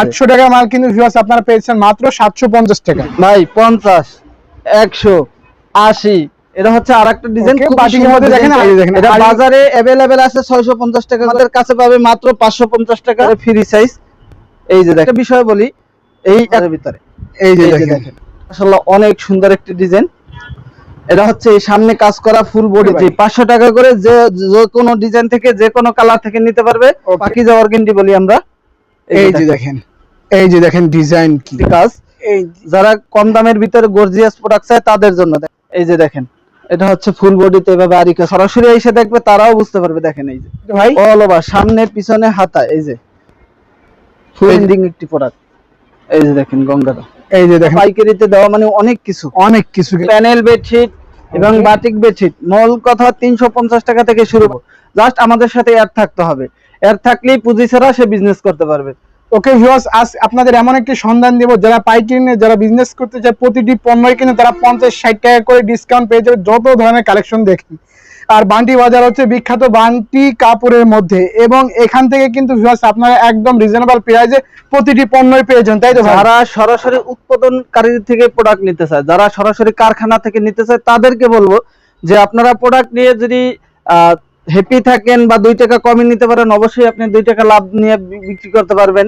আটশো টাকার মাল কিন্তু ভিউয়ার্স আপনারা পেয়েছেন মাত্র সাতশো পঞ্চাশ টাকা। ভাই পঞ্চাশ একশো আশি এটা হচ্ছে আর একটা ডিজাইন বাটিকের মধ্যে দেখেন, দেখেন, এটা বাজারে অ্যাভেলেবেল আছে ছয়শো পঞ্চাশ টাকা আমাদের কাছে পাবে মাত্র পাঁচশো পঞ্চাশ টাকা। ফ্রি সাইজ এই যে একটা বিষয় বলি এই এর ভিতরে। এই যে দেখেন। দেখেন। আসলে অনেক সুন্দর একটি ডিজাইন এটা হচ্ছে এই সামনে কাজ করা ফুল বডি ভাই। পাঁচশো টাকা করে যে যে কোনো ডিজাইন থেকে যে কোনো কালার থেকে নিতে পারবে. বাকি যে অর্গেন্ডি বলি আমরা এই যে দেখেন এই যে দেখেন ডিজাইন কি। কাজ। এই যারা কম দামের ভিতরে গর্জিয়াস প্রোডাক্ট চায় তাদের জন্য এই যে দেখেন এটা হচ্ছে ফুল বডিতে এভাবে আরিকা। সরাসরি এসে দেখবে তারাও বুঝতে পারবে দেখেন এই যে। যে ভাই। অল ওভার সামনে পিছনে হাতা এই যে। ফুল এন্ডিং একটি প্রোডাক্ট এই যে দেখেন গঙ্গাটা। এই যে দেখেন। পাইকারিতে দেওয়া মানে অনেক কিছু। অনেক কিছু। প্যানেল বেডশিট এবং বাটিক বেডশিট মূল কথা তিনশো পঞ্চাশ টাকা থেকে শুরু। জাস্ট আমাদের সাথে অ্যাড থাকতে হবে। অ্যাড থাকলেই পুঁজি ছাড়া সে বিজনেস করতে পারবে। ওকে ভিউয়ার্স আজ আপনাদের এমন একটি সন্ধান দেব, যারা পাইকারি নিয়ে যারা বিজনেস করতে চায়, প্রতিটি পণ্যই কিনে তারা পঞ্চাশ, ষাট টাকা করে ডিসকাউন্ট পেয়ে যাবে যত ধরনের কালেকশন দেখি। আর বান্টি বাজার হচ্ছে বিখ্যাত বান্টি কাপড়ের মধ্যে এবং এখান থেকে কিন্তু ভিউয়ার্স আপনারা একদম রিজনেবল প্রাইসে প্রতিটি পণ্যই পেয়ে যান, তাই তো যারা সরাসরি উৎপাদনকারীর থেকে প্রোডাক্ট নিতে চায়, যারা সরাসরি কারখানা থেকে নিতে চায়, তাদেরকে বলব যে আপনারা প্রোডাক্ট নিয়ে যদি হ্যাপি থাকেন বা দুই টাকা কমে নিতে পারেন অবশ্যই আপনি দুই টাকা লাভ নিয়ে বিক্রি করতে পারবেন।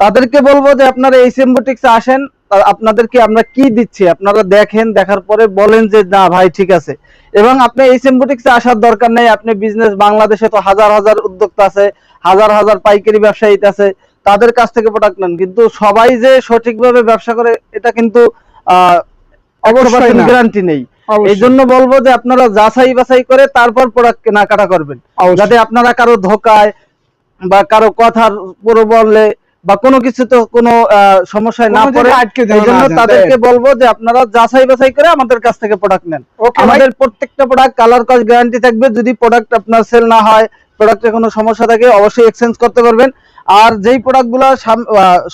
তাদেরকে বলব যে আপনারা এই সেম্বোটিক্সে আসেন আপনাদেরকে আমরা কি দিচ্ছি আপনারা দেখেন দেখার পরে বলেন যে না ভাই ঠিক আছে। এবং আপনি এই সেম্বোটিক্সে আসার দরকার নেই আপনি বিজনেস বাংলাদেশে তো হাজার হাজার উদ্যোক্তা আছে হাজার হাজার পাইকারি ব্যবসায়ী আছে তাদের কাছ থেকে প্রোডাক্ট নেন। কিন্তু সবাই যে সঠিকভাবে ব্যবসা করে এটা কিন্তু আহ অবশ্যই গ্যারান্টি নেই। এই জন্য বলব যে আপনারা যাচাই বাছাই করে তারপর প্রোডাক্ট কেনাকাটা করবেন। যাতে আপনারা কারও ধোকায় বা কারও কথার পুরো বললে বা কোনো কিছু তো কোনো সমস্যায় না পড়ে এই জন্য তাদেরকে বলব যে আপনারা যাচাই বাছাই করে আমাদের কাছ থেকে প্রোডাক্ট নেন। আমাদের প্রত্যেকটা প্রোডাক্ট কালার কস গ্যারান্টি থাকবে। যদি প্রোডাক্ট আপনার সেল না হয় প্রোডাক্টে কোনো সমস্যা থাকে অবশ্যই এক্সচেঞ্জ করতে পারবেন। আর যেই প্রোডাক্টগুলো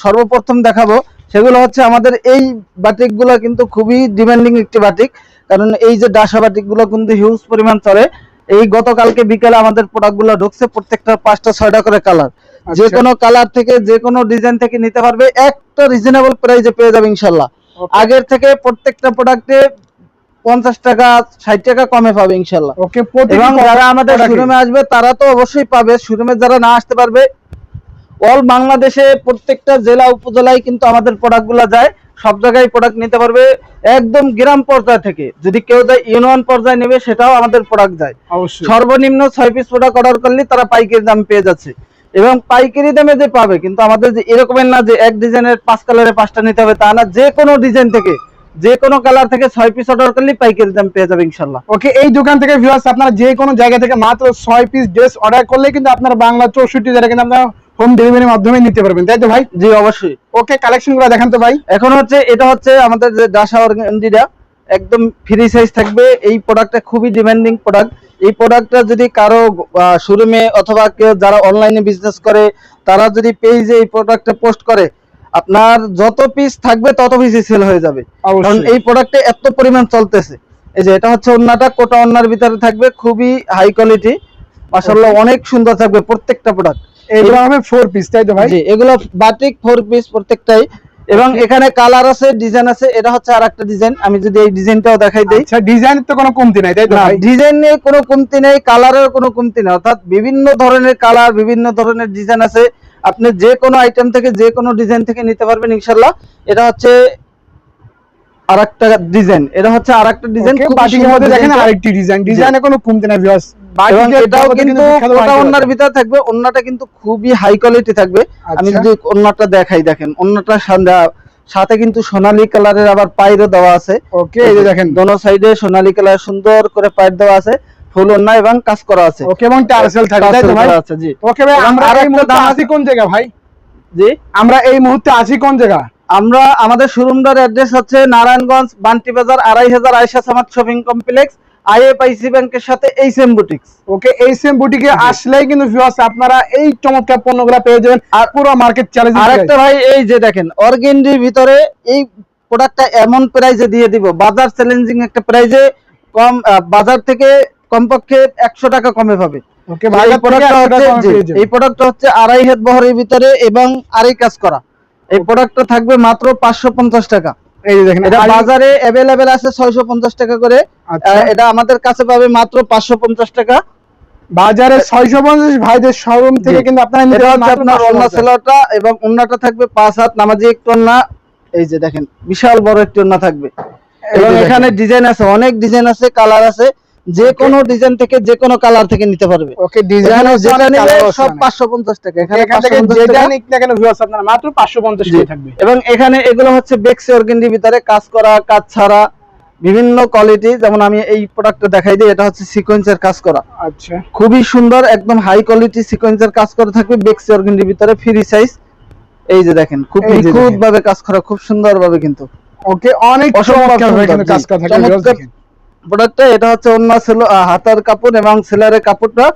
সর্বপ্রথম দেখাবো সেগুলো হচ্ছে আমাদের এই বাটিকগুলো কিন্তু খুবই ডিমান্ডিং একটি বাটিক কারণ এই যে ডাসা বাটিকগুলো কিন্তু হিউজ পরিমাণ চলে এই গতকালকে বিকেলে আমাদের প্রোডাক্টগুলো ঢুকছে প্রত্যেকটা পাঁচটা ছয়টা করে কালার যে আচ্ছা। কোনো কালার থেকে যে কোনো ডিজাইন থেকে নিতে পারবে একটা রিজনেবল প্রাইসে পেয়ে যাবে ইনশাল্লাহ আগের থেকে প্রত্যেকটা প্রোডাক্টে পঞ্চাশ টাকা ষাট টাকা কমে পাবে ইনশাল্লাহ ওকে এবং যারা আমাদের। শোরুমে আসবে তারা তো অবশ্যই পাবে। শোরুমে যারা না আসতে পারবে অল বাংলাদেশে প্রত্যেকটা জেলা উপজেলায় কিন্তু আমাদের প্রোডাক্ট প্রোডাক্টগুলো যায়। সব জায়গায় প্রোডাক্ট নিতে পারবে একদম গ্রাম পর্যায় থেকে। যদি কেউ যায় ইউনিয়ন পর্যায়ে নেবে সেটাও আমাদের প্রোডাক্ট যায় সর্বনিম্ন ছয় পিস প্রোডাক্ট অর্ডার করলে তারা পাইকারি দাম পেয়ে যাচ্ছে। এবং পাইকারি দামে যে পাবে কিন্তু আমাদের যে এরকমের না যে এক ডিজাইনের পাঁচ কালারে পাঁচটা নিতে হবে তা না যে কোনো ডিজাইন থেকে যে কোনো কালার থেকে ছয় পিস অর্ডার করলে পাইকারি দাম পেয়ে যাবে ইনশাল্লাহ। ওকে এই দোকান থেকে ভিউয়ার্স আপনারা যে কোনো জায়গা থেকে মাত্র ছয় পিস ড্রেস অর্ডার করলে কিন্তু আপনার বাংলা চৌষট্টি জায়গা কিন্তু আপনারা হোম ডেলিভারির মাধ্যমে নিতে পারবেন তাই তো ভাই? জি অবশ্যই। ওকে কালেকশনগুলো দেখান তো ভাই। এখন হচ্ছে এটা হচ্ছে আমাদের যে ডাসা অর্গানজিটা একদম ফ্রি সাইজ থাকবে। এই প্রোডাক্টটা খুবই ডিমান্ডিং প্রোডাক্ট এই প্রোডাক্টটা যদি কারও শোরুমে অথবা কেউ যারা অনলাইনে বিজনেস করে তারা যদি পেজে এই প্রোডাক্টটা পোস্ট করে আপনার যত পিস থাকবে তত পিসই সেল হয়ে যাবে। কারণ এই প্রোডাক্টে এত পরিমাণ চলতেছে। এই যে এটা হচ্ছে ওন্নাটা কোটা ওন্নার ভিতরে থাকবে খুবই হাই কোয়ালিটি মাশাআল্লাহ অনেক সুন্দর থাকবে প্রত্যেকটা প্রোডাক্ট এইগুলো হবে ফোর পিস তাই তো ভাই? এগুলো বাটিক ফোর পিস প্রত্যেকটাই। এবং এখানে কালার আছে ডিজাইন আছে এটা হচ্ছে আর একটা ডিজাইন আমি যদি এই ডিজাইনটাও দেখাই দিই। আচ্ছা ডিজাইনের তো কোনো কমতি নাই তাই তো ভাই? ডিজাইন নিয়ে কোনো কমতি নেই কালারের কোনো কমতি নেই। অর্থাৎ বিভিন্ন ধরনের কালার বিভিন্ন ধরনের ডিজাইন আছে। আপনি যে কোনো আইটেম থেকে যে কোনো ডিজাইন থেকে নিতে পারবেন ইনশাল্লাহ এটা হচ্ছে আর একটা ডিজাইন এটা হচ্ছে আর একটা ডিজাইন বাটিকের মধ্যে দেখেন আরেকটি ডিজাইন ডিজাইনে কোনো কমতি নাই ভিউয়ার্স এবং এটাও কিন্তু ওটা বাটিক ভিতরে থাকবে কিন্তু খুবই হাই কোয়ালিটি থাকবে। আমি আচ্ছা। যদি ওন্নাটা দেখাই দেখেন ওন্নাটা সাথে কিন্তু সোনালী কালারের আবার পাইরও দেওয়া আছে। ওকে এই যে দেখেন। দোনো সাইডে সোনালী কালার সুন্দর করে পাইর দেওয়া আছে। ফুল ওন্না এবং কাজ করা আছে। ওকে এবং টার্সেল থাকে তাই তো ভাই? করা জি। ওকে ভাই আমরা আরেকটা দাম আছি। কোন জায়গা ভাই? জি? আমরা এই মুহূর্তে আছি কোন জায়গা আমরা আমাদের শোরুমটার অ্যাড্রেস হচ্ছে নারায়ণগঞ্জ বান্টি বাজার আড়াই হাজার Ayesha Samad shopping complex IFIC ব্যাংকের সাথে এই সেম বুটিক্স। ওকে এই সেম বুটিকে আসলেই কিন্তু ভিউয়ার্স আপনারা এই চমৎকার পণ্যগুলো পেয়ে যাবেন। আর পুরো মার্কেট চ্যালেঞ্জ আর একটা ভাই এই যে দেখেন অর্গেন্ডির ভিতরে এই প্রোডাক্টটা এমন প্রাইজে দিয়ে দিব বাজার চ্যালেঞ্জিং একটা প্রাইজে কম বাজার থেকে কমপক্ষে একশো টাকা কমে পাবে। ওকে এই প্রোডাক্টটা হচ্ছে এই প্রোডাক্টটা হচ্ছে আড়াই হাত বহরের ভিতরে এবং আড়াই কাজ করা। এই প্রোডাক্টটা থাকবে মাত্র পাঁচশো পঞ্চাশ টাকা। এই যে দেখেন এটা বাজারে অ্যাভেলেবেল আছে ছয়শো পঞ্চাশ টাকা করে। আচ্ছা। এটা আমাদের কাছে পাবে মাত্র পাঁচশো পঞ্চাশ টাকা। বাজারে ছয়শো পঞ্চাশ ভাইদের শোরুম থেকে কিন্তু আপনারা নিতে আপনার 550 অন্য সেলোয়ারটা এবং অন্যটা থাকবে পাঁচ হাত নামাজি একটু অন্য এই যে দেখেন বিশাল বড় একটি অন্য থাকবে। এবং এখানে ডিজাইন আছে অনেক ডিজাইন আছে কালার আছে। যে কোনো ডিজাইন থেকে যে কোনো কালার থেকে নিতে পারবে। ওকে ডিজাইন এখানে যেটা নিলে সব সব পাঁচশো পঞ্চাশ টাকা। এখানে এখান থেকে 550 যেটা টাকা। নিক না কেন ভিউয়ার্স আপনারা মাত্র 550 জি। টাকা থাকবে। এবং এখানে এগুলো হচ্ছে বেক্সি অর্গেন্ডির ভিতরে কাজ করা কাজ ছাড়া বিভিন্ন কোয়ালিটি যেমন আমি এই প্রোডাক্টটা দেখাই দিই এটা হচ্ছে সিকোয়েন্সের কাজ করা। আচ্ছা। খুবই সুন্দর একদম হাই কোয়ালিটি সিকোয়েন্সের কাজ করা থাকবে বেক্সি অর্গেন্ডির ভিতরে ফ্রি সাইজ এই যে দেখেন খুব এই যে নিখুঁত ভাবে কাজ করা খুব সুন্দর ভাবে কিন্তু। ওকে অনেক চমৎকার। কাজ করা থাকে প্রোডাক্টটা এটা হচ্ছে অন্য হাতার কাপড় এবং সেলারের কাপড়টা।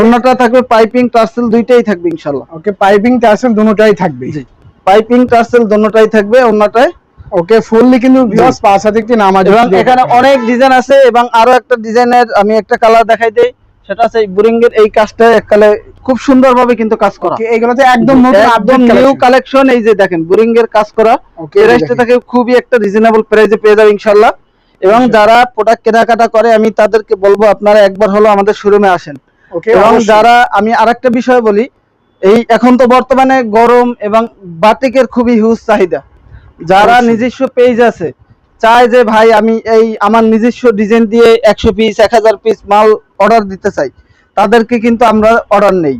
অন্যটা থাকবে পাইপিং টার্সেল দুইটাই থাকবে ইনশাল্লাহ ওকে পাইপিং টার্সেল দুটোটাই থাকবে। জি পাইপিং টার্সেল দুটোটাই থাকবে অন্যটায় ওকে ফুললি কিন্তু ভিউয়ার্স পাঁচ হাতে একটি নামাজ এবং এখানে অনেক ডিজাইন আছে এবং আরও একটা ডিজাইনের আমি একটা কালার দেখাই দেই। সেটা হচ্ছে বুরিং এই কাজটা এককালে খুব সুন্দরভাবে কিন্তু কাজ করা। এগুলোতে একদম নতুন একদম নিউ কালেকশন এই যে দেখেন বুরিং এর কাজ করা থাকে খুবই একটা রিজনেবল প্রাইসে পেয়ে যাবে ইনশাআল্লাহ। এবং। যারা প্রোডাক্ট কেনাকাটা করে আমি তাদেরকে বলব আপনারা একবার হলো আমাদের শোরুমে আসেন। এবং যারা আমি আরেকটা বিষয় বলি এই এখন তো বর্তমানে গরম এবং বাটিকের খুবই হিউজ চাহিদা। যারা নিজস্ব পেজ আছে চায় যে ভাই আমি এই আমার নিজস্ব ডিজাইন দিয়ে একশো পিস এক হাজার পিস মাল অর্ডার দিতে চাই। তাদেরকে কিন্তু আমরা অর্ডার নেই।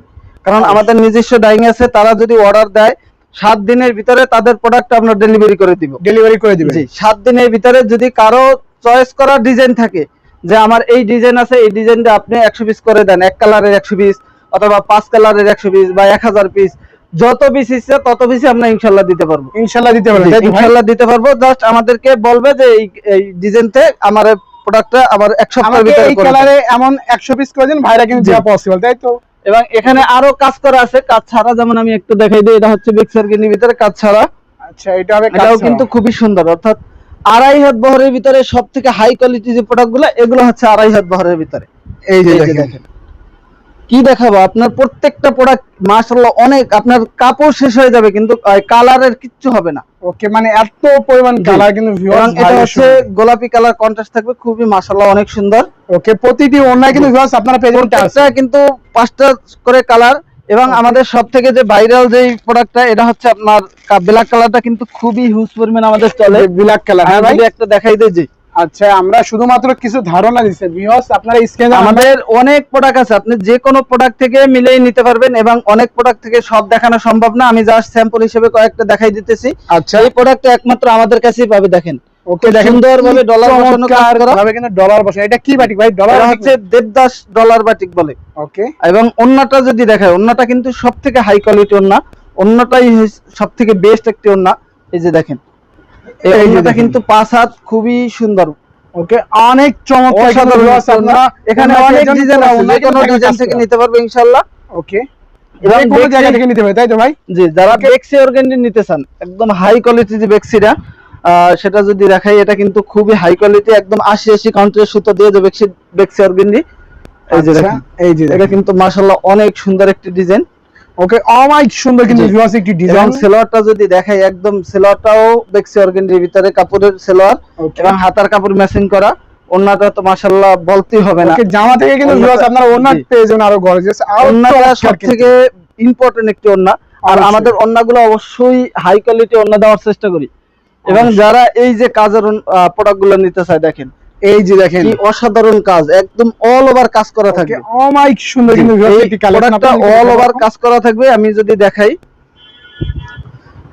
কারণ আমাদের নিজস্ব ডাইং আছে তারা যদি অর্ডার দেয় সাত দিনের ভিতরে তাদের প্রোডাক্ট আমরা ডেলিভারি করে দিব। ডেলিভারি করে দিবেন। জি সাত দিনের ভিতরে যদি কারও চয়েস করা ডিজাইন থাকে যে আমার এই ডিজাইন আছে এই ডিজাইনটা আপনি একশো পিস করে দেন এক কালারের একশো পিস অথবা পাঁচ কালারের একশো পিস বা এক হাজার পিস যত পিস ইচ্ছে তত পিসই আমরা ইনশাল্লাহ দিতে পারব। ইনশাল্লাহ দিতে ভাই? ইনশাল্লাহ দিতে পারব। জাস্ট আমাদেরকে বলবে যে এই এই ডিজাইনতে আমার প্রোডাক্টটা আবার এক সপ্তাহের ভিতরে এই করে কালারে এমন 100 পিস করে দিন ভাইরা কিন্তু। পসিবল তাই তো? এবং এখানে আরও কাজ করা আছে। কাজ ছাড়া যেমন আমি একটু দেখাই দিই এটা হচ্ছে বেক্সার গিনির ভিতরে কাজ ছাড়া। আচ্ছা এটা হবে এটাও কিন্তু খুবই সুন্দর। অর্থাৎ আড়াই হাত বহরের ভিতরে সব থেকে হাই কোয়ালিটি যে প্রোডাক্টগুলো এগুলো হচ্ছে আড়াই হাত বহরের ভিতরে। এই যে দেখেন। কি দেখাবো? আপনার প্রত্যেকটা প্রোডাক্ট মাশাআল্লাহ অনেক আপনার কাপড় শেষ হয়ে যাবে কিন্তু কালারের কিচ্ছু হবে না। ওকে মানে এত পরিমাণ কালার কিন্তু ভিউয়ার্স এটা হচ্ছে গোলাপি কালার কন্ট্রাস্ট থাকবে খুবই মাশাআল্লাহ অনেক সুন্দর। ওকে প্রতিটি ওন্নায় কিন্তু ভিউয়ার্স আপনারা পেয়ে যাবেন প্রত্যেকটা কিন্তু পাঁচটা করে কালার এবং আমাদের সব থেকে যে ভাইরাল যে প্রোডাক্টটা এটা হচ্ছে আপনার ব্ল্যাক কালারটা কিন্তু খুবই হিউজ পরিমাণ আমাদের চলে। ব্ল্যাক কালার হ্যাঁ ভাই? একটা দেখাই দিই যে আচ্ছা আমরা শুধুমাত্র কিছু ধারণা দিচ্ছি। ভিউয়ার্স আপনারা স্ক্রিনে আমাদের অনেক প্রোডাক্ট আছে। আপনি যে কোনো প্রোডাক্ট থেকে মিলেই নিতে পারবেন এবং অনেক প্রোডাক্ট থেকে সব দেখানো সম্ভব না। আমি জাস্ট স্যাম্পল হিসেবে কয়েকটা দেখাই দিতেছি। আচ্ছা। এই প্রোডাক্ট একমাত্র আমাদের কাছেই পাবে দেখেন। ওকে দেখেন। সুন্দরভাবে ডলার বসানো কাজ করা। ভাবে কিন্তু ডলার বসে এটা কি বাটিক ভাই? ডলার হচ্ছে দেবদাস ডলার বাটিক বলে। ওকে এবং অন্যটা যদি দেখায় অন্যটা কিন্তু সবথেকে হাই কোয়ালিটি ওন্না অন্যটাই সব থেকে বেস্ট একটি ওন্না এই যে দেখেন। এই। কিন্তু পাঁচ হাত খুবই সুন্দর। ওকে অনেক চমৎকার এখানে অনেক ডিজাইন আছে কোনো ডিজাইন থেকে নিতে পারবে ইনশাআল্লাহ ওকে। কোনো জায়গা থেকে নিতে পারে তাই তো ভাই? জি যারা বেক্সি অর্গানডি নিতে চান একদম হাই কোয়ালিটি যে বেক্সিটা আহ, সেটা যদি দেখাই এটা কিন্তু খুবই হাই কোয়ালিটি একদম আশি আশি কাউন্টের সুতো দিয়ে যে বেক্সি বেক্সি অর্গানডি এই যে আচ্ছা, এটা কিন্তু মাশাআল্লাহ অনেক সুন্দর একটি ডিজাইন ওকে অমাইক সুন্দর কিন্তু ভিউয়ার্স একটি ডিজাইন সেলোয়ারটা যদি দেখাই একদম সেলোয়ারটাও বেক্সি অর্গানডির ভিতরে কাপড়ের সেলোয়ার এবং হাতার কাপড় ম্যাচিং করা। ওন্নাটা তো মাশাআল্লাহ বলতেই হবে না। জামা থেকে কিন্তু ভিউয়ার্স আপনারা ওন্না জি। পেয়ে যাবেন আরও গর্জিয়াস আর ওন্নাটা সব থেকে। ইম্পর্টেন্ট একটি ওন্না আর অবশ্যই। আমাদের ওন্নাগুলো অবশ্যই হাই কোয়ালিটি ওন্না দেওয়ার চেষ্টা করি। এবং যারা এই যে কাজের প্রোডাক্টগুলো নিতে চায় দেখেন এই যে দেখেন কি অসাধারণ কাজ একদম অল ওভার কাজ করা থাকবে। অমাইক সুন্দর কিন্তু প্রোডাক্টটা অল ওভার কাজ করা থাকবে আমি যদি দেখাই।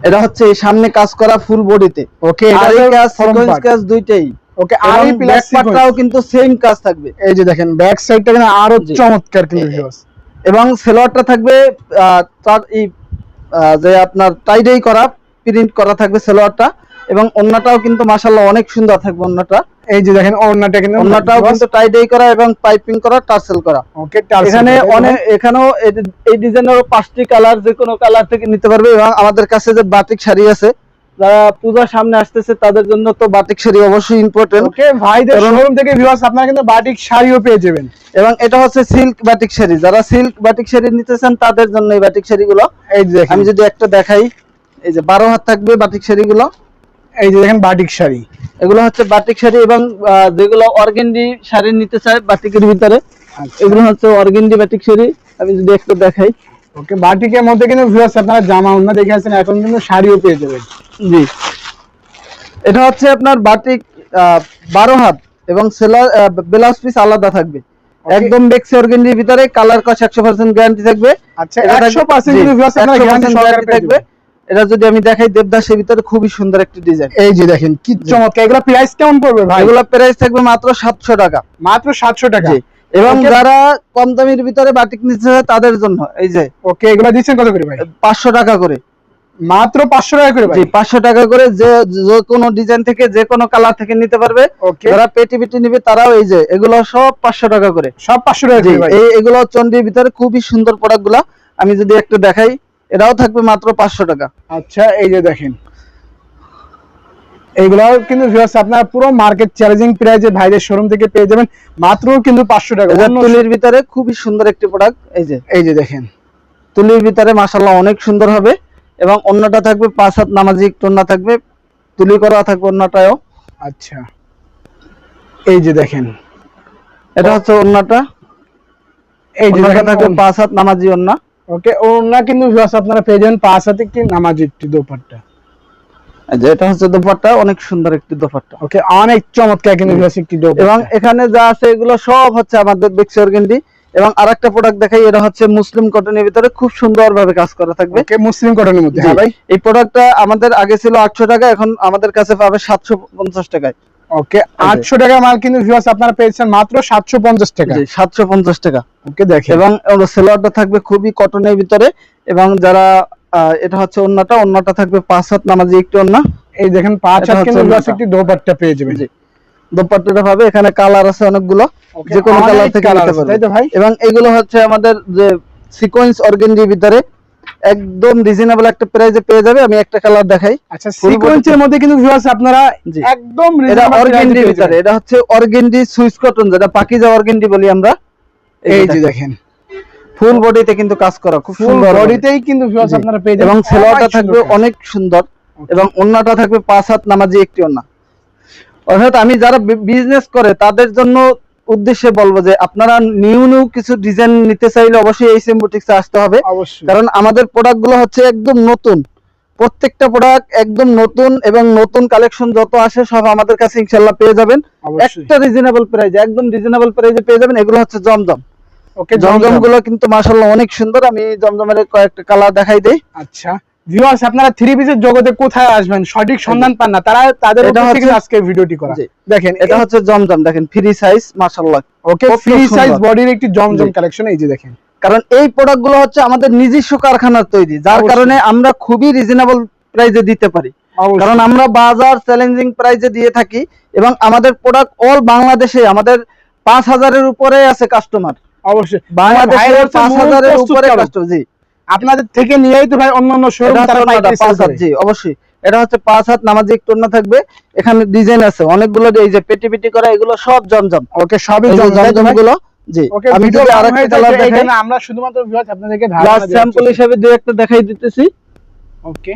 এটা হচ্ছে এই সামনে কাজ করা ফুল বডিতে ওকে আর এই কাজ সিকোয়েন্স কাজ দুইটাই। ওকে আর এই প্লাস পার্টটাও কিন্তু সেম কাজ থাকবে। এই যে দেখেন ব্যাক সাইডটা কিন্তু আরও চমৎকার কিন্তু ভিউয়ার্স এবং সেলোয়ারটা থাকবে আহ, তার এই যে আপনার টাইডাই করা প্রিন্ট করা থাকবে সেলোয়ারটা এবং অন্যটাও কিন্তু মাশাআল্লাহ অনেক সুন্দর থাকবে অন্যটা। এই যে দেখেন ওড়নাটা কিন্তু অন্যটাও কিন্তু টাইডাই করা এবং পাইপিং করা টার্সেল করা। ওকে এখানে অনেক এখানেও এই- ডিজাইনেরও পাঁচটি কালার যে কোনো কালার থেকে নিতে পারবে। এবং আমাদের কাছে যে বাটিক শাড়ি আছে যারা পূজার সামনে আসতেছে তাদের জন্য তো বাটিক শাড়ি অবশ্যই ইম্পর্টেন্ট ওকে ভাইদের শোরুম থেকে ভিউয়ার্স আপনারা কিন্তু বাটিক শাড়িও পেয়ে যাবেন। এবং এটা হচ্ছে সিল্ক বাটিক শাড়ি। যারা সিল্ক বাটিক শাড়ি নিতে চান তাদের জন্য এই বাটিক শাড়িগুলো। এই যে দেখেন। আমি যদি একটা দেখাই এই যে বারো হাত থাকবে বাটিক শাড়িগুলো। এই যে দেখেন বাটিক শাড়ি। এগুলো হচ্ছে বাটিক শাড়ি এবং যেগুলো অর্গেন্ডি শাড়ি নিতে চায় বাটিকের ভিতরে আচ্ছা। এগুলো হচ্ছে অর্গেন্ডি বাটিক শাড়ি। আমি যদি একটু দেখাই। ওকে বাটিকের মধ্যে কিন্তু ভিউয়ার্স আপনারা জামা অন্য দেখে আছেন এখন কিন্তু শাড়িও পেয়ে যাবেন। জি। এটা হচ্ছে আপনার বাটিক আহ, বারো হাত এবং সেলার ব্লাউজ পিস আলাদা থাকবে। একদম বেক্সি অর্গেন্ডির ভিতরে কালার কস একশো পার্সেন্ট গ্যারান্টি থাকবে। আচ্ছা একশো পার্সেন্ট গ্যারান্টি থাকবে। এটা যদি আমি দেখাই দেবদাসের ভিতরে খুবই সুন্দর একটি ডিজাইন এই যে দেখেন কি চমৎকার। এগুলো প্রাইস কেমন পড়বে ভাই? এগুলো প্রাইস থাকবে মাত্র সাতশো টাকা। মাত্র সাতশো টাকা। এবং যারা কম দামের ভিতরে বাটিক নিতে চায় তাদের জন্য এই যে। ওকে এগুলো দিচ্ছেন কত করে ভাই? পাঁচশো টাকা করে। মাত্র পাঁচশো টাকা করে ভাই? জি পাঁচশো টাকা করে যে যে কোনো ডিজাইন থেকে যে কোনো কালার থেকে নিতে পারবে। যারা পেটি পেটি নিবে তারাও এই যে এগুলো সব পাঁচশো টাকা করে। সব পাঁচশো টাকা জি করে ভাই? এই এগুলো চন্ডির ভিতরে খুবই সুন্দর প্রোডাক্টগুলা। আমি যদি একটু দেখাই এটাও থাকবে মাত্র পাঁচশো টাকা। আচ্ছা এই যে দেখেন। এইগুলো কিন্তু ভিউয়ার্স আপনারা পুরো মার্কেট চ্যালেঞ্জিং প্রাইজে ভাইদের শোরুম থেকে পেয়ে যাবেন। মাত্র কিন্তু পাঁচশো টাকা। তুলির ভিতরে খুবই সুন্দর একটি প্রোডাক্ট এই যে। এই যে দেখেন। তুলির ভিতরে মাসাল্লাহ অনেক সুন্দর হবে এবং অন্যটা থাকবে পাঁচ হাত নামাজি থাকবে তুলি করা থাকবে অন্যটাও আচ্ছা। এই যে দেখেন। এটা হচ্ছে অন্যটা। এই যে থাকবে পাঁচ হাত নামাজি অন্য। ওকে ওনা কিন্তু আপনারা পেয়ে যাবেন পাঁচ হাতে একটি নামাজ একটি দোপাট্টা। এই যে এটা হচ্ছে দোপাট্টা অনেক সুন্দর একটি দোপাট্টা। ওকে অনেক চমৎকার কিন্তু একটি দোপাট্টা। এবং এখানে যা আছে এগুলো সব হচ্ছে আমাদের বেক্সি অর্গেন্ডি এবং আরেকটা প্রোডাক্ট দেখাই এটা হচ্ছে মুসলিম কটনের ভিতরে খুব সুন্দর ভাবে কাজ করা থাকবে। ওকে মুসলিম কটনের মধ্যে হ্যাঁ ভাই। এই প্রোডাক্টটা আমাদের আগে ছিল আটশো টাকা এখন আমাদের কাছে পাবে সাতশো পঞ্চাশ টাকায়। ওকে আটশো টাকা মাল কিন্তু ভিউয়ার্স আপনারা পেয়েছেন মাত্র সাতশো পঞ্চাশ টাকা। সাতশো পঞ্চাশ টাকা। ওকে দেখেন। এবং সেলোয়ারটা থাকবে খুবই কটনের ভিতরে। এবং যারা এটা হচ্ছে অন্যটা অন্যটা থাকবে পাঁচ হাত নামাজি একটু অন্য এই দেখেন পাঁচ হাত কিন্তু ভিউয়ার্স। একটি দোপাট্টা পেয়ে যাবেন। জি। দোপাট্টাটা পাবে এখানে কালার আছে অনেকগুলো। যে কোনো কালার থেকে নিতে আছে, পারবে। তাই তো ভাই? এবং এগুলো হচ্ছে আমাদের যে সিকোয়েন্স অর্গেন্ডির ভিতরে। একদম রিজনেবল একটা প্রাইসে পেয়ে যাবে আমি একটা কালার দেখাই। আচ্ছা সিকোয়েন্সের মধ্যে কিন্তু ভিউয়ার্স আপনারা। একদম এটা পেয়ে ভিতরে এটা হচ্ছে অর্গেন্ডি সুইস কটন যেটা পাকিজা অর্গেন্ডি বলি আমরা। এই যে দেখেন। ফুল বডিতে কিন্তু কাজ করা খুব সুন্দর বডিতেই কিন্তু ভিউয়ার্স। আপনারা পেয়ে যাবেন। এবং সেলোয়ারটা থাকবে অনেক সুন্দর। এবং অন্যটা থাকবে পাঁচ হাত নামাজি একটি অন্য অর্থাৎ আমি যারা বিজনেস করে তাদের জন্য উদ্দেশ্যে বলব যে আপনারা নিউ নিউ কিছু ডিজাইন নিতে চাইলে অবশ্যই এই সেম বুটিক্সে আসতে হবে। কারণ আমাদের প্রোডাক্টগুলো হচ্ছে একদম নতুন। প্রত্যেকটা প্রোডাক্ট একদম নতুন এবং নতুন কালেকশন যত আসে সব আমাদের কাছে ইনশাল্লাহ পেয়ে যাবেন। একটা রিজনেবল প্রাইজে একদম রিজনেবল প্রাইজে পেয়ে যাবেন। এগুলো হচ্ছে জমজম। ওকে জমজমগুলো কিন্তু মাশাল্লাহ অনেক সুন্দর। আমি জমজমের কয়েকটা কালার দেখাই দেই। আচ্ছা। ভিউয়ার্স আপনারা থ্রি পিসের জগতে কোথায় আসবেন? সঠিক সন্ধান পান না। তারা তাদের উদ্দেশ্যে আজকে ভিডিওটি করা। দেখেন এটা হচ্ছে জমজম। দেখেন ফ্রি সাইজ মাশাল্লাহ ওকে ফ্রি সাইজ বডির একটি জমজম কালেকশন এই যে দেখেন। কারণ এই প্রোডাক্টগুলো হচ্ছে আমাদের নিজস্ব কারখানার তৈরি যার কারণে আমরা খুবই রিজনেবল প্রাইজে দিতে পারি। কারণ আমরা বাজার চ্যালেঞ্জিং প্রাইজে দিয়ে থাকি এবং আমাদের প্রোডাক্ট অল বাংলাদেশে আমাদের পাঁচ হাজারের উপরে আছে কাস্টমার অবশ্যই। বাংলাদেশে পাঁচ হাজারের উপরে কাস্টমার জি। আপনাদের থেকে নিয়েই তো ভাই অন্য অন্য শোরুম তারা পাইকারি জি অবশ্যই। এটা হচ্ছে পাঁচ হাত নামাজি একটু থাকবে। এখানে ডিজাইন আছে অনেকগুলো এই যে পেটি পেটি করা এগুলো সব জমজম। ওকে সবই জমজম। গুলো? জি আমি যদি আর আরেকটা কালার দেখাই। আমরা শুধুমাত্র ভিউয়ার্স আপনাদেরকে ধারণা স্যাম্পল হিসেবে দুই একটা দেখাই দিতেছি। ওকে।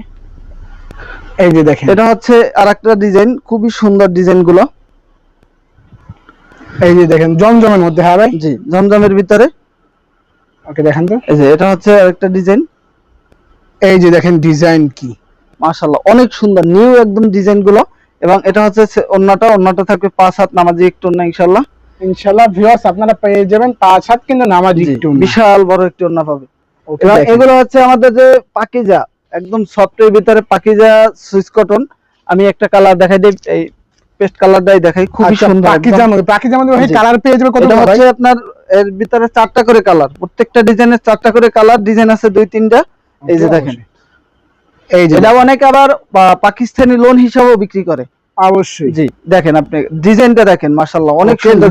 এই যে দেখেন। এটা হচ্ছে আরেকটা ডিজাইন খুবই সুন্দর ডিজাইনগুলো। এই যে দেখেন জমজমের মধ্যে হ্যাঁ ভাই? জি। জমজমের ভিতরে। ওকে দেখেন তো। এই যে এটা হচ্ছে আরেকটা ডিজাইন এই যে দেখেন ডিজাইন কি। মাশাআল্লাহ অনেক সুন্দর নিউ একদম ডিজাইনগুলো। এবং এটা হচ্ছে সে- অন্যটা অন্যটা থাকবে পাঁচ হাত নামাজি একটু ইনশাআল্লাহ। ইনশাআল্লাহ ভিউয়ার্স আপনারা পেয়ে যাবেন পাঁচ হাত কিন্তু নামাজি একটু বিশাল বড় একটু অন্য পাবে। এবং এগুলো হচ্ছে আমাদের যে পাকিজা একদম সফটের ভিতরে পাকিজা সুইচ কটন। আমি একটা কালার দেখাই দিই এই পেস্ট কালারটাই দেখাই। খুবই সুন্দর পাকিজার মধ্যে কালার পেয়ে যাবে কত এটা হচ্ছে আপনার এর ভিতরে চারটা করে কালার। প্রত্যেকটা ডিজাইনের চারটা করে কালার ডিজাইন আছে দুই তিনটা। এই যে দেখেন। এই যে এটা অনেকে আবার পাকিস্তানি লোন হিসাবেও বিক্রি করে। অবশ্যই। জি দেখেন আপনি ডিজাইনটা দেখেন মাশাআল্লাহ অনেক সুন্দর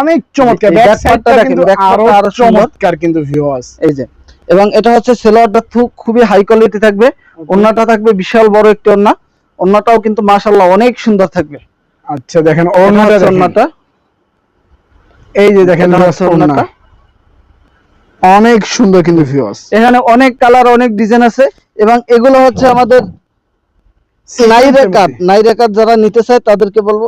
অনেক চমৎকার। ব্যাক সাইডটা কিন্তু আরও। চমৎকার কিন্তু ভিউয়ার্স এই যে এবং এটা হচ্ছে সেলোয়ারটা খুবই হাই কোয়ালিটি থাকবে। ওন্নাটা থাকবে বিশাল বড় একটি ওন্না ওন্নাটাও কিন্তু মাশাআল্লাহ অনেক সুন্দর থাকবে। আচ্ছা দেখেন ওন্নাটা এই যে দেখেন। অনেক সুন্দর কিন্তু ভিউয়ার্স এখানে অনেক কালার অনেক ডিজাইন আছে এবং এগুলো হচ্ছে আমাদের নাইরা কাট নাইরা কাট যারা নিতে চায় তাদেরকে বলব।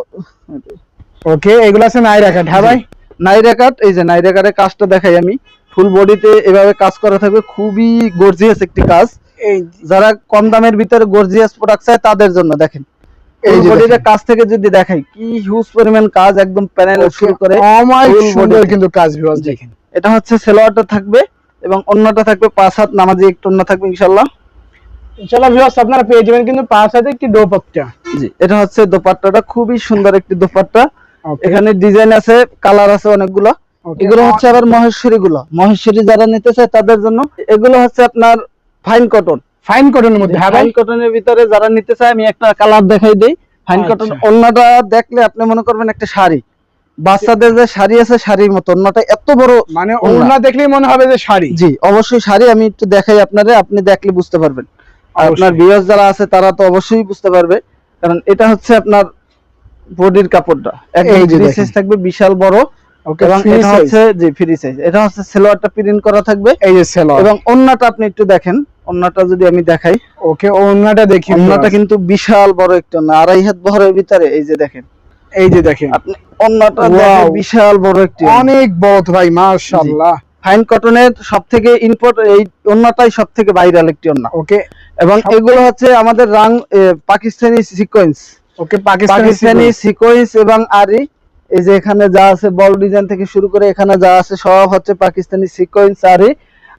ওকে এগুলো আছে নাইরা কাট হ্যাঁ ভাই? নাইরা কাট এই যে নাইরা কাটের কাজটা দেখাই আমি। ফুল বডিতে এভাবে কাজ করা থাকবে। খুবই গর্জিয়াস একটি কাজ। এই যারা কম দামের ভিতরে গর্জিয়াস প্রোডাক্ট চায় তাদের জন্য দেখেন। এই এই যে বডির দেখেন। কাজ থেকে যদি দেখাই কি হিউজ পরিমাণ কাজ একদম প্যানেল শুরু করে অমাইক সুন্দর কিন্তু কাজ ভিউয়ার্স দেখেন। এটা হচ্ছে সেলোয়ারটা থাকবে এবং অন্যটা থাকবে পাঁচ হাত নামাজি একটু অন্য থাকবে ইনশাল্লাহ ইনশাআল্লাহ ভিউয়ার্স আপনারা পেয়ে যাবেন কিন্তু পাঁচ হাতে একটি দোপাট্টা। জি এটা হচ্ছে দোপাট্টাটা খুবই সুন্দর একটি দোপাট্টা। এখানে ডিজাইন আছে কালার আছে অনেকগুলো। এগুলো হচ্ছে আবার মহেশ্বরী গুলো মহেশ্বরী যারা নিতে চায় তাদের জন্য এগুলো হচ্ছে আপনার ফাইন কটন ফাইন কটনের মধ্যে ফাইন কটনের ভিতরে যারা নিতে চায় আমি একটা কালার দেখাই দেই। ফাইন কটন আচ্ছা। অন্যটা দেখলে আপনি মনে করবেন একটা শাড়ি। বাচ্চাদের যে শাড়ি আছে শাড়ির মতো অন্যটা এত বড় মানে। ওড়না দেখলেই মনে হবে যে শাড়ি। জি অবশ্যই শাড়ি আমি একটু দেখাই আপনারে আপনি দেখলে বুঝতে পারবেন। আর আপনার। ভিউয়ার্স যারা আছে তারা তো অবশ্যই বুঝতে পারবে। কারণ এটা হচ্ছে আপনার বডির কাপড়টা। একদম এই যে সাইজ থাকবে বিশাল বড়। এবং এটা হচ্ছে জি ফ্রি সাইজ এটা হচ্ছে সেলোয়ারটা প্রিন্ট করা থাকবে। এই যে সেলর এবং অন্যটা আপনি একটু দেখেন। অন্যটা যদি আমি দেখাই। ওকে ওড়নাটা দেখি অন্যটা কিন্তু বিশাল বড় একটা না আড়াই হাত বহরের ভিতরে এই যে দেখেন। এই যে দেখেন। আপনি অন্যটা দেখেন বিশাল বড় একটি। অনেক বড় ভাই মাশাআল্লাহ। ফাইন কটনের সব থেকে ইম্পোর্ট এই অন্যটাই সব থেকে ভাইরাল একটি অন্য। ওকে। এবং এগুলো হচ্ছে আমাদের রাং Pakistani sequence okay Pakistani Pakistani sequence এবং আরি এই যে এখানে যা আছে বল ডিজাইন থেকে শুরু করে এখানে যা আছে সব হচ্ছে পাকিস্তানি সিকোয়েন্স আরি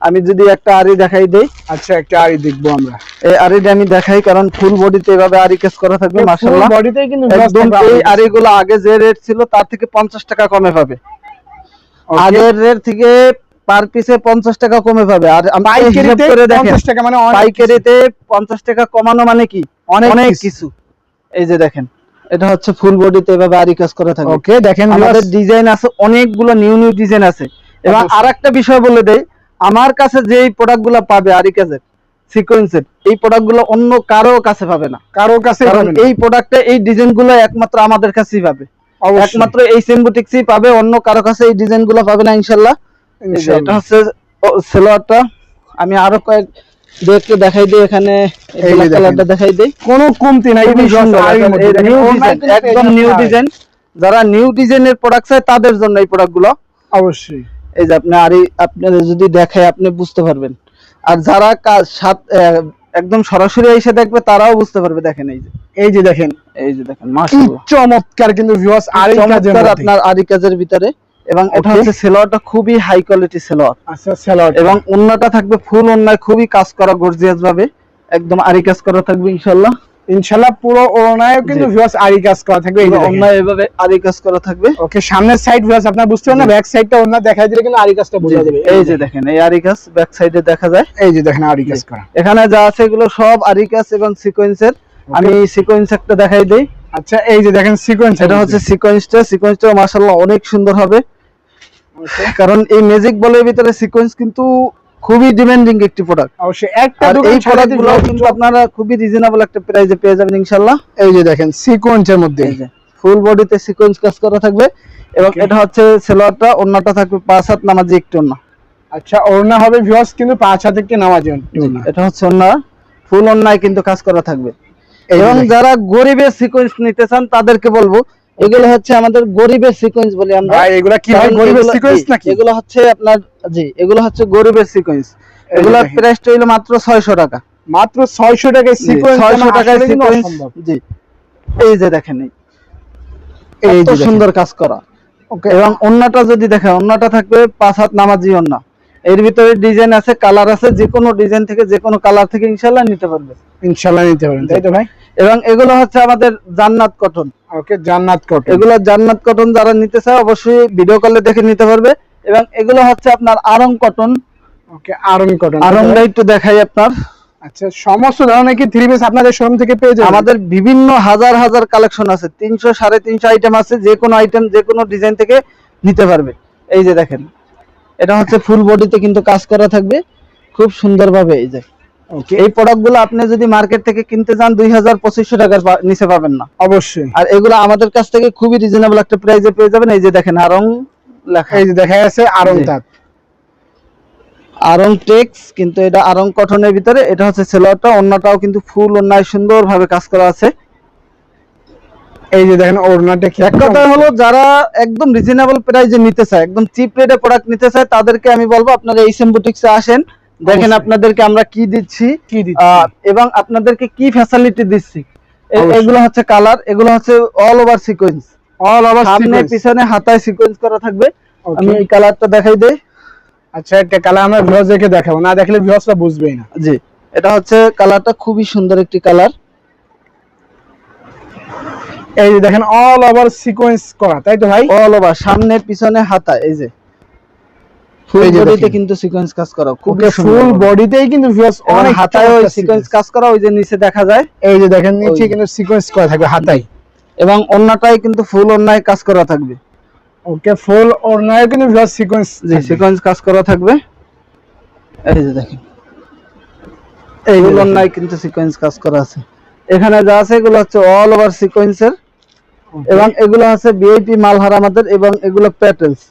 আমি যদি একটা আরি দেখাই দেই। আচ্ছা একটা আরি দেখব আমরা। এই আরিটা আমি দেখাই কারণ ফুল বডিতে এভাবে আরি কাজ করা থাকবে মাশাআল্লাহ। বডিতে কিন্তু একদম এই। আরিগুলো আগে যে রেট ছিল তার থেকে পঞ্চাশ টাকা কমে পাবে। আগের রেট থেকে পার পিসে পঞ্চাশ টাকা কমে পাবে। আর হিসাব পাইকারিতে করে দেখেন 50 টাকা মানে পাইকারিতে পঞ্চাশ টাকা কমানো মানে কি? অনেক অনেক কিছু। এই যে দেখেন এটা হচ্ছে ফুল বডিতে এভাবে আরি কাজ করা থাকবে। ওকে দেখেন আমাদের ডিজাইন আছে অনেকগুলো নিউ নিউ ডিজাইন আছে। এবং। আরেকটা বিষয় বলে দেই আমার কাছে যে প্রোডাক্টগুলো পাবে আরি কাজের সিকোয়েন্সের এই প্রোডাক্টগুলো অন্য কারও কাছে পাবে না। কারোর কাছে কারণ এই প্রোডাক্টে এই ডিজাইনগুলো একমাত্র আমাদের কাছেই পাবে। একমাত্র এই সিম্বুটিক্সই পাবে অন্য কারও কাছে এই ডিজাইনগুলো পাবে না এটা হচ্ছে সেলোয়ারটা। আমি আরও কয়েক দেখতে দেখাই দিই এখানে। কালারটা দেখাই দিই। কোনো কমতি নাই একদম নিউ ডিজাইন যারা নিউ ডিজাইনের প্রোডাক্ট চায় তাদের জন্য এই প্রোডাক্টগুলো অবশ্যই। এই যে আপনি আরি আপনারা যদি দেখায় আপনি বুঝতে পারবেন। আর যারা কাজ সাত একদম সরাসরি এসে দেখবে তারাও বুঝতে পারবে দেখেন এই যে। এই যে দেখেন এই যে দেখেন মাশাআল্লাহ। চমৎকার কিন্তু ভিউয়ার্স আরি কাজের। আপনার আরি কাজের ভিতরে। এবং এটা. হচ্ছে সেলোয়ারটা খুবই হাই কোয়ালিটি সেলোয়ার। আচ্ছা সেলর এবং অন্যটা থাকবে ফুল অন্যায় খুবই কাজ করা গর্জিয়াস ভাবে। একদম আরি কাজ করা থাকবে ইনশাল্লাহ ইনশাআল্লাহ পুরো ওড়নায়ও কিন্তু ভিউয়ার্স আরি কাজ করা থাকবে এই এভাবে আরি কাজ করা থাকবে। ওকে সামনের সাইড ভিউয়ার্স আপনারা বুঝতে পারেন না ব্যাক সাইডটা ওড়না দেখাই দিলে কিন্তু আরি কাজটা বোঝা যাবে। এই যে দেখেন এই আরি কাজ ব্যাক সাইডে দেখা যায়। এই যে দেখেন আরি কাজ করা। এখানে যা আছে এগুলো সব আরি কাজ এবং সিকোয়েন্সের আমি সিকোয়েন্স একটা দেখাই দেই। আচ্ছা এই যে দেখেন সিকোয়েন্স এটা হচ্ছে সিকোয়েন্সটা সিকোয়েন্সটা মাশাআল্লাহ অনেক সুন্দর হবে। কারণ এই ম্যাজিক বলের ভিতরে সিকোয়েন্স কিন্তু খুবই ডিমান্ডিং একটি প্রোডাক্ট অবশ্যই একটা এই প্রোডাক্টগুলো কিন্তু আপনারা খুবই রিজনেবল একটা প্রাইসে পেয়ে যাবেন ইনশাআল্লাহ। এই যে দেখেন সিকোয়েন্সের মধ্যে। ফুল বডিতে সিকোয়েন্স কাজ করা থাকবে এবং এটা হচ্ছে সেলোয়ারটা অন্যটা থাকবে পাঁচ হাত নামাজি একটু না আচ্ছা ওড়না হবে ভিউয়ার্স কিন্তু পাঁচ হাত একটি নামাজি ওড়না। এটা হচ্ছে অন্য ফুল অন্যায় কিন্তু কাজ করা থাকবে। এবং যারা গরিবের সিকোয়েন্স নিতে চান তাদেরকে বলব এগুলো হচ্ছে আমাদের গরিবের সিকোয়েন্স বলি আমরা। ভাই এগুলা কি ভাই গরিবের সিকোয়েন্স নাকি? এগুলো হচ্ছে আপনার জি এগুলো হচ্ছে গরিবের সিকোয়েন্স এই যে এগুলোর দেখেন। প্রাইসটা হলো মাত্র ছয়শো টাকা। মাত্র 600 টাকায় সিকোয়েন্স ছয়শো টাকায় সিকোয়েন্স জি এই যে দেখেন এই। যে সুন্দর কাজ করা। ওকে এবং অন্যটা যদি দেখেন অন্যটা থাকবে পাঁচ হাত নামাজি অন্য। এর ভিতরে ডিজাইন আছে কালার আছে যে কোনো ডিজাইন থেকে যে কোনো কালার থেকে ইনশাল্লাহ নিতে পারবে। ইনশাআল্লাহ নিতে পারেন তাই তো ভাই? এবং এগুলো হচ্ছে আমাদের জান্নাত কটন ওকে জান্নাত কোট এগুলো জান্নাত কটন যারা নিতে চায় অবশ্যই ভিডিও কলে দেখে নিতে পারবে। এবং এগুলো হচ্ছে আপনার Aarong cotton okay Aarong cotton আরংটা একটু দেখাই আপনার। আচ্ছা সমস্ত ধরনের কি থ্রি পিস আপনাদের শোরুম থেকে পেয়ে যাবেন। আমাদের বিভিন্ন হাজার হাজার কালেকশন আছে তিনশো সাড়ে তিনশো আইটেম আছে যে কোনো আইটেম যে কোনো ডিজাইন থেকে নিতে পারবে। এই যে দেখেন। এটা হচ্ছে ফুল বডিতে কিন্তু কাজ করা থাকবে। খুব সুন্দরভাবে এই যে। এই প্রোডাক্টগুলো আপনি যদি মার্কেট থেকে কিনতে চান দুই হাজার পঁচিশশো টাকার নিচে পাবেন না। অবশ্যই। আর এগুলো আমাদের কাছ থেকে খুবই রিজনেবল একটা প্রাইসে পেয়ে যাবেন। এই যে দেখেন আরং লেখা। এই যে দেখা যাচ্ছে আরং। তাঁত। আরং টেক্স কিন্তু এটা আরং কটনের ভিতরে। এটা হচ্ছে সেলোয়ারটা অন্যটাও কিন্তু ফুল অন্যায় সুন্দরভাবে কাজ করা আছে। এই যে দেখেন ওড়নাটা কি এক কথা হলো যারা একদম রিজনেবল প্রাইসে নিতে চায় একদম চিপ রেটে প্রোডাক্ট নিতে চায় তাদেরকে আমি বলব আপনারা এই বুটিক্সে আসেন। দেখেন আপনাদেরকে আমরা কি দিচ্ছি কি এবং আপনাদেরকে কি ফ্যাসিলিটি দিচ্ছি। এগুলো হচ্ছে কালার এগুলো হচ্ছে all over sequence all over সামনে পিছনে হাতায় সিকোয়েন্স করা থাকবে। আমি এই কালারটা দেখাই দেই। আচ্ছা একটা কালার আমরা দেখাবো। না দেখলে ভিউয়ার্সরা বুঝবেই না। জি এটা হচ্ছে কালারটা খুবই সুন্দর একটি কালার এই যে দেখেন অল ওভার সিকোয়েন্স করা তাই তো ভাই? অল ওভার সামনে পিছনে হাতা এই যে। ফুল বডিতে কিন্তু সিকোয়েন্স কাজ করা খুব ফুল বডিতেই কিন্তু ভিউয়ার্স অনেক হাতায় ওই সিকোয়েন্স কাজ করা ওই যে নিচে দেখা যায়। এই যে দেখেন নিচে কিন্তু সিকোয়েন্স করা থাকবে হাতাই এবং কিন্তু ফুল অন্যায় কাজ করা থাকবে। ওকে ফুল ওড়নায় কিন্তু ভিউয়ার্স সিকোয়েন্স জি সিকোয়েন্স কাজ করা থাকবে। এই যে দেখেন। এই ফুল। অন্যায় কিন্তু সিকোয়েন্স কাজ করা আছে। এখানে যা আছে এগুলো হচ্ছে অল ওভার সিকোয়েন্সের. এবং এগুলো আছে বিআইপি মালহার আমাদের এবং এগুলো প্যাটেলস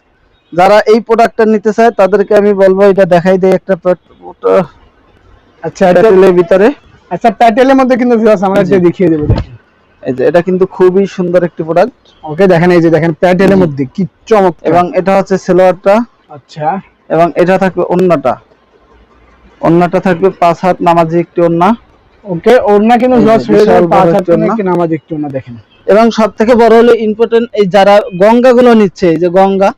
যারা এই প্রোডাক্টটা নিতে চায় তাদেরকে আমি বলব এটা দেখাই দেই একটা আচ্ছা প্যাটেলের ভিতরে। আচ্ছা প্যাটেলের মধ্যে কিন্তু ভিউয়ার্স আমরা। এটা দেখিয়ে দেবো এই যে এটা কিন্তু খুবই সুন্দর একটি প্রোডাক্ট ওকে দেখেন এই যে দেখেন প্যাটেলের মধ্যে কি চমৎকার। এবং এটা হচ্ছে সেলোয়ারটা আচ্ছা। এবং এটা থাকবে অন্যটা অন্যটা থাকবে পাঁচ হাত নামাজি একটি ওন্না ওকে ওড়না কিন্তু ভিউয়ার্স হয়ে যাবে পাঁচ হাত নামাজ একটু না দেখেন। এবং সব থেকে বড় হলো ইম্পর্টেন্ট এই যারা গঙ্গা গুলো নিচ্ছে এই যে গঙ্গা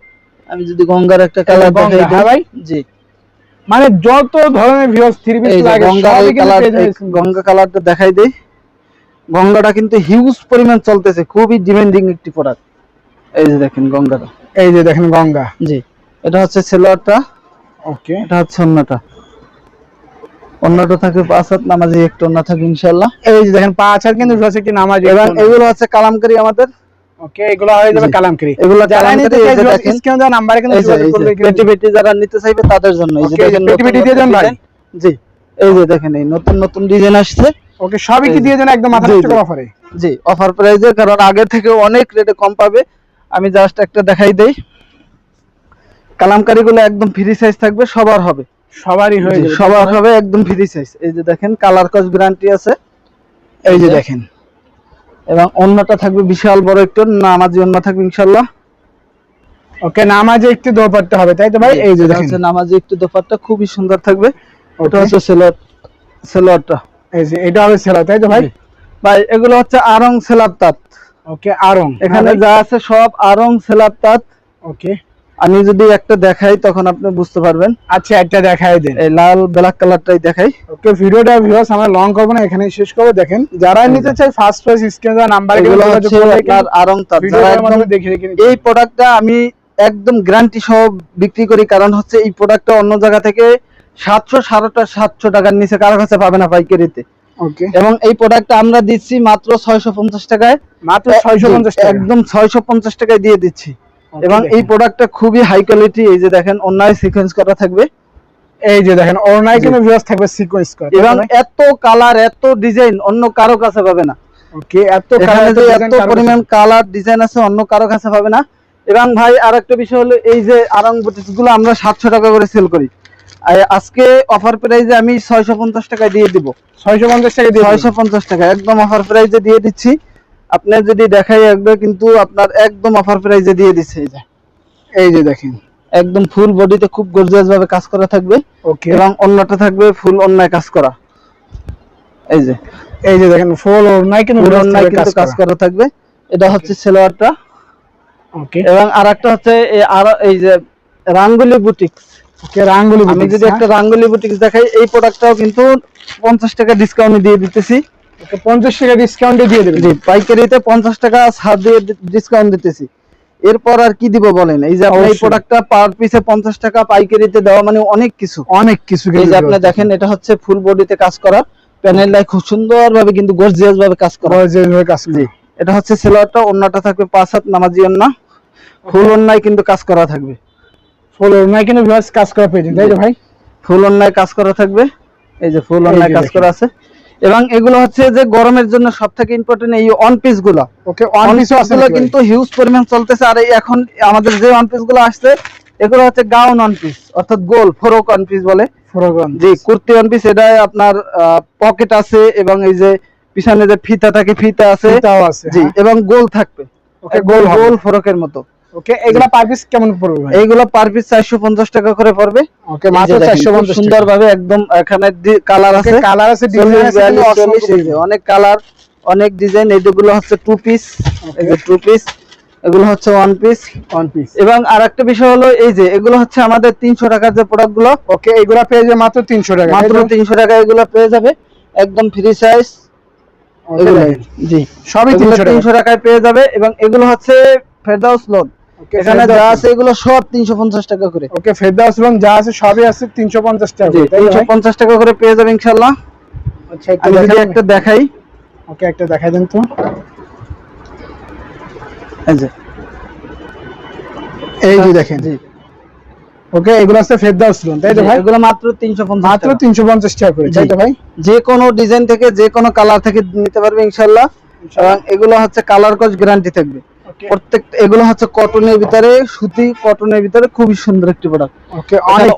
আমি যদি গঙ্গার একটা কালার দেখাই ভাই? জি। মানে যত ধরনের ভিউয়ার্স থ্রি পিস লাগে এই কালার গঙ্গা কালারটা দেখাই দেই। গঙ্গাটা কিন্তু হিউজ পরিমাণ চলতেছে খুবই ডিমান্ডিং একটি প্রোডাক্ট এই যে দেখেন গঙ্গাটা। এই যে দেখেন গঙ্গা। জি এটা হচ্ছে সেলোয়ারটা ওকে এটা হচ্ছে অন্যটা অন্যটা থাকবে পাঁচ হাত নামাজি একটু অন্য থাকবে ইনশাল্লাহ এই যে দেখেন পাঁচ হাত কিন্তু নামাজ এবং এগুলো হচ্ছে কালামকারি আমাদের। ওকে এগুলো হয়ে যাবে জি। এগুলো কালামকারি এই যে দেখেন। স্ক্রিনে দেওয়া নাম্বারে কিন্তু এই যোগাযোগ এই পেটি পেটি যারা নিতে চাইবে তাদের জন্য এই যে দেখেন পেটি নতুন পেটি দিয়ে নতুন দেন ভাই। জি এই যে দেখেন এই নতুন নতুন ডিজাইন আসছে। ওকে সবই কি দিয়ে দেন একদম মাথা জি, নষ্ট করা অফারে জি অফার প্রাইজে কারণ আগে থেকে অনেক রেটে কম পাবে। আমি জাস্ট একটা দেখাই দেই। কালামকারি গুলো একদম ফ্রি সাইজ থাকবে সবার হবে। সবারই হয়ে যাবে। সবার হবে একদম ফ্রি সাইজ এই যে দেখেন কালার কস গ্যারান্টি আছে। এই যে দেখেন। এবং অন্যটা থাকবে বিশাল বড় একটু নামাজি অন্য থাকবে ওকে নামাজে একটু দোপাট্টা হবে তাই তো ভাই? এই যে দেখেন। নামাজি একটু দোপাট্টা খুবই সুন্দর থাকবে। ওটা হচ্ছে এই যে এটা হবে সেলা তাই তো ভাই? ভাই এগুলো হচ্ছে আরং তাঁত। ওকে আরং এখানে যা আছে সব আরং তাঁত। ওকে আমি যদি একটা দেখাই তখন আপনি বুঝতে পারবেন। আচ্ছা একটা দেখাই দেন। এই লাল ব্ল্যাক কালারটাই দেখাই। ওকে ভিডিওটা ভিউয়ার্স আমরা লং করব না এখানে শেষ করব। দেখেন যারা নিতে চাই ফার্স্ট প্রাইস স্ক্রিনে নাম্বারে হচ্ছে আপনার আরং তাঁত যারা একদম দেখে রেখে এই প্রোডাক্টটা আমি একদম গ্যারান্টি সহ বিক্রি করি কারণ হচ্ছে এই প্রোডাক্টটা অন্য জায়গা থেকে সাতশো সাড়ে সাতশো টাকার নিচে কারও কাছে পাবে না পাইকারিতে। ওকে। এবং এই প্রোডাক্টটা আমরা দিচ্ছি মাত্র ছয়শো পঞ্চাশ টাকায়। মাত্র 650 টাকা। একদম ছয়শো পঞ্চাশ টাকায় দিয়ে দিচ্ছি। এবং এই প্রোডাক্টটা খুবই হাই কোয়ালিটি এই যে দেখেন অন্যায় সিকোয়েন্স করা থাকবে। এই যে দেখেন জি। কিন্তু ভিউয়ার্স থাকবে সিকোয়েন্স করা এবং এত কালার এত ডিজাইন অন্য কারও কাছে পাবে না। ওকে এত কালার এত পরিমাণ কালার ডিজাইন আছে অন্য কারও কাছে পাবে না। এবং ভাই আরেকটা বিষয় হলো এই যে আরং বুটিক্সগুলো আমরা সাতশো টাকা করে সেল করি। আজকে অফার প্রাইজে আমি ছয়শো পঞ্চাশ টাকায় দিয়ে দিব। 650 টাকা দিয়ে ছয়শো পঞ্চাশ টাকা একদম অফার প্রাইজে দিয়ে দিচ্ছি। আপনার যদি দেখাই একবার কিন্তু আপনার একদম অফার প্রাইজে দিয়ে দিচ্ছে এই যে। এই যে দেখেন। একদম ফুল বডিতে খুব গর্জিয়াস ভাবে কাজ করা থাকবে। ওকে এবং অন্যটা থাকবে ফুল অন্যায় কাজ করা। এই যে। এই যে দেখেন ফুল ওরনাই কিন্তু অন্যায় কিন্তু কাজ করা। থাকবে। এটা হচ্ছে সেলোয়ারটা। ওকে এবং আরেকটা হচ্ছে এই আর এই যে রাঙ্গুলি বুটিক্স ওকে রাঙ্গুলি আমি যদি হ্যাঁ? একটা রাঙ্গুলি বুটিক্স দেখাই এই প্রোডাক্টটাও কিন্তু পঞ্চাশ টাকা ডিসকাউন্ট দিয়ে দিতেছি। 50 টাকা ডিসকাউন্টে দিয়ে দেবেন। জি পাইকারিতে পঞ্চাশ টাকা ছাড় দিয়ে ডিসকাউন্ট দিতেছি। এরপর আর কি দিব বলেন? এই যে আপনি এই প্রোডাক্টটা পার পিসে পঞ্চাশ টাকা পাইকারিতে দেওয়া মানে অনেক কিছু। অনেক কিছু এই যে আপনি দেখেন এটা হচ্ছে ফুল বডিতে কাজ করা। প্যানেল লাই খুব সুন্দর ভাবে কিন্তু গর্জিয়াস ভাবে কাজ করা। Gorgeous ভাবে কাজ করে। এটা হচ্ছে সেলোয়ারটা থাকবে পাঁচ হাত নামাজি অন্যা ফুল অন্যায় কিন্তু কাজ করা থাকবে। ফুল ওরনাই কিন্তু ভিউয়ার্স কাজ করা পেয়েছেন তাই তো ভাই? ফুল অন্যায় কাজ করা থাকবে। এই যে ফুল অন্যায় কাজ করা আছে। এবং এগুলো হচ্ছে যে গরমের জন্য সব থেকে ইম্পর্টেন্ট এই অন পিসগুলো। ওকে কিন্তু হিউজ পরিমাণ চলতেছে আর এখন আমাদের যে ওয়ান পিসগুলো আসছে এগুলো হচ্ছে গাউন ওয়ান পিস অর্থাৎ গোল ফ্রক ওয়ান পিস বলে। ফরগন জি কুর্তি ওয়ান পিস এটা আপনার পকেট আছে এবং এই যে পিছনে যে ফিতা থাকে ফিতা আছে। জি এবং গোল থাকবে। ওকে গোল গোল হবে মতো। ওকে এগুলা পার পিস কেমন পড়বে ভাই? এইগুলো পার পিস চারশো পঞ্চাশ টাকা করে পড়বে। ওকে মাত্র এই যে দেখেন, 450 খুব সুন্দর ভাবে একদম এখানে কালার আছে। কালার আছে ডিজাইন আছে অনেক কালার অনেক ডিজাইন এইগুলো হচ্ছে টু পিস এই যে টু পিস এগুলো হচ্ছে ওয়ান পিস ওয়ান পিস এবং আরেকটা বিষয় হলো এই যে এগুলো হচ্ছে আমাদের তিনশো টাকার যে প্রোডাক্টগুলো ওকে এগুলা পেয়ে যাবে মাত্র 300 টাকা মাত্র তিনশো টাকা এগুলো পেয়ে যাবে। একদম ফ্রি সাইজ জি। সবই 300 তিনশো টাকায় পেয়ে যাবে। এবং এগুলো হচ্ছে ফেরদাউস ওকে এখানে যা আছে এগুলো সব তিনশো পঞ্চাশ টাকা করে। ওকে ফেরদাউস এবং যা আছে সবই আছে 350 টাকা জি করে, তাই তো তিনশো ভাই? পঞ্চাশ টাকা করে পেয়ে যাবে ইনশাল্লাহ আচ্ছা একটু আমি যদি দেখান। একটা দেখাই। ওকে একটা দেখাই দেন তো। এই যে। এই যে দেখেন। জি। ওকে এগুলো আছে ফেরদাউস লোন তাই তো ভাই? এগুলো মাত্র তিনশো পঞ্চাশ মাত্র 350 টাকা করে তাই তো ভাই? যে কোনো ডিজাইন থেকে যে কোনো কালার থেকে নিতে পারবে ইনশাল্লাহ এগুলো হচ্ছে কালার কস গ্যারান্টি থাকবে। প্রত্যেক এগুলো হচ্ছে কটনের ভিতরে সুতি কটনের ভিতরে খুবই সুন্দর একটি প্রোডাক্ট ওকে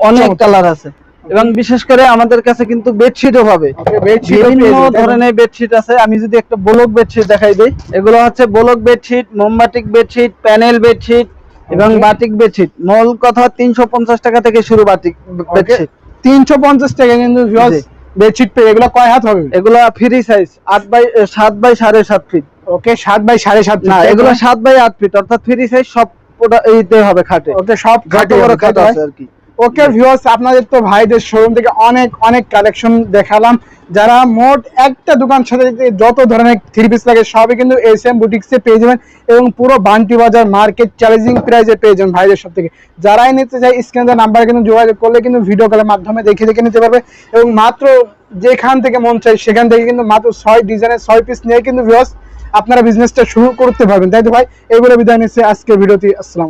অনেক কালার আছে। এবং বিশেষ করে আমাদের কাছে কিন্তু বেডশিটও পাবে। বিভিন্ন ধরনের বেডশিট আছে। আমি যদি একটা ব্লক বেডশিট দেখাই দিই এগুলো হচ্ছে ব্লক বেডশিট মোমবাটিক বেডশিট প্যানেল বেডশিট এবং. বাটিক বেডশিট মূল কথা তিনশো পঞ্চাশ টাকা থেকে শুরু বাটিক বেডশিট 350 টাকা কিন্তু বেডশিট পেয়ে এগুলো কয় হাত হবে? এগুলো ফ্রি সাইজ আট বাই সাত বাই সাড়ে সাত ফিট ওকে 7 বাই 7.5 না এগুলো সাত বাই আট ফিট অর্থাৎ ফ্রি সাইজ সব ওটা এইতে হবে খাটে। ওকে সব খাটে বড় খাট? আছে আর কি। ওকে ভিউয়ার্স আপনাদের তো ভাইদের শোরুম থেকে অনেক অনেক কালেকশন দেখালাম। যারা মোট একটা দোকান সাথে যত ধরনের থ্রি পিস লাগে সবই কিন্তু এস এম বুটিক্সে পেয়ে যাবেন এবং পুরো বান্টি বাজার মার্কেট চ্যালেঞ্জিং প্রাইসে পেয়ে যাবেন ভাইদের সব থেকে। যারাই নিতে চায় স্ক্রিনে নাম্বার কিন্তু যোগাযোগ করলে কিন্তু ভিডিও কলের মাধ্যমে দেখে দেখে নিতে পারবে। এবং মাত্র যেখান থেকে মন চাই সেখান থেকে কিন্তু মাত্র ছয় ডিজাইনের ছয় পিস নিয়ে কিন্তু ভিউয়ার্স আপনারা বিজনেসটা শুরু করতে পারবেন। তাই তো ভাই? এগুলো বিদায় নিচ্ছে। আজকে ভিডিওটি আসসালাম